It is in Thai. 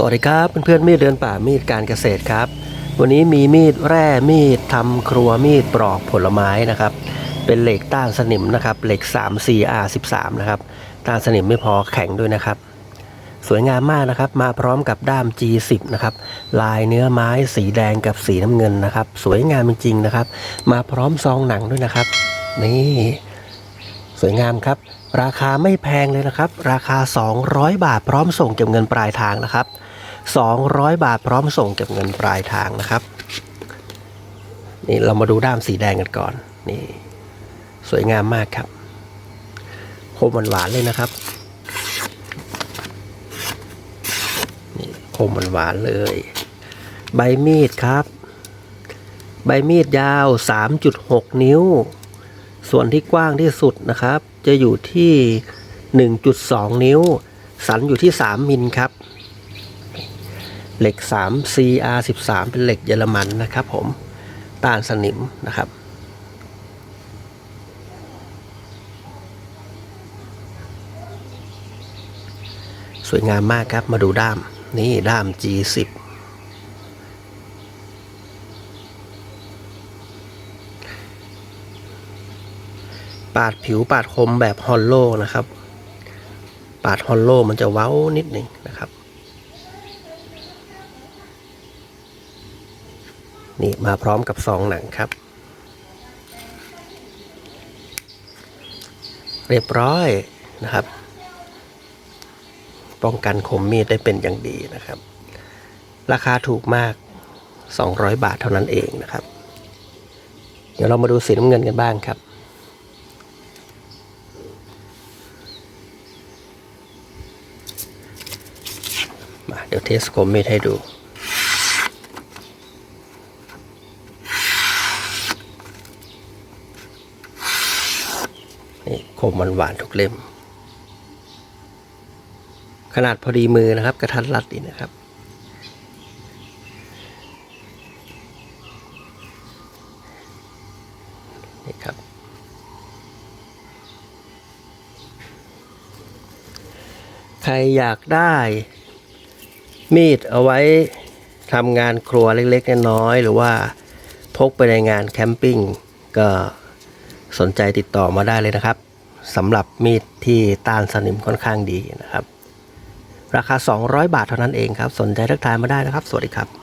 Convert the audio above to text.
สวัสดีครับเพื่อนๆมีดเดินป่ามีดการเกษตรครับ วันนี้มีมีดแร่มีดทำครัวมีดปลอกผลไม้นะครับ เป็นเหล็กต้านสนิมนะครับเหล็ก 3 4 R 13 นะครับต้านสนิมไม่พอแข็งด้วยนะครับ สวยงามมากนะครับ มาพร้อมกับด้าม G10 นะครับลายเนื้อไม้สีแดงกับสีน้ำเงินนะครับ สวยงามจริงๆนะครับ มาพร้อมซองหนังด้วยนะครับ นี่สวยงามครับ ราคาไม่แพงเลยนะครับ ราคา 200 บาทพร้อมส่งเก็บเงินปลายทางนะครับ 200 บาทพร้อมส่งเก็บเงินปลายทางนะครับ นี่เรามาดูด้ามสีแดงกันก่อน นี่ สวยงามมากครับคมหวานๆเลยนะครับนี่คมหวานๆเลย ใบมีดครับ ใบมีดยาว 3.6 นิ้ว ส่วนที่กว้างที่สุดนะครับ จะอยู่ที่ 1.2 นิ้ว สันอยู่ที่ 3 มิลครับ เหล็ก 3 CR 13 เป็นเหล็กเยอรมันนะครับผมต้านสนิมนะครับสวยงามมากครับ มาดูด้าม นี่ด้าม G10 ปาดผิวปาดคมแบบฮอลโลนะครับ ปาดฮอลโลมันจะเว้านิดหนึ่งนะครับ นี่มาพร้อมกับซองหนังครับ เรียบร้อยนะครับ ป้องกันคมมีดได้เป็นอย่างดีนะครับ ราคาถูกมาก 200 บาทเท่านั้นเองนะครับ เดี๋ยวเรามาดูสีน้ำเงินกันบ้างครับมาเดี๋ยวเทสคมมีดให้ดู นี่คมหวานๆทุกเล่ม ขนาดพอดีมือนะครับ กระทัดรัดดีนะครับ นี่ครับ ใครอยากได้มีดเอาไว้ทำงานครัวเล็กๆน้อยๆหรือว่าพกไปในงานแคมปิ้งก็ สนใจติดต่อมาได้เลยนะครับสำหรับมีดที่ต้านสนิมค่อนข้างดีนะครับ ราคา 200 บาทเท่านั้นเองครับ สนใจทักทายมาได้นะครับ สวัสดีครับ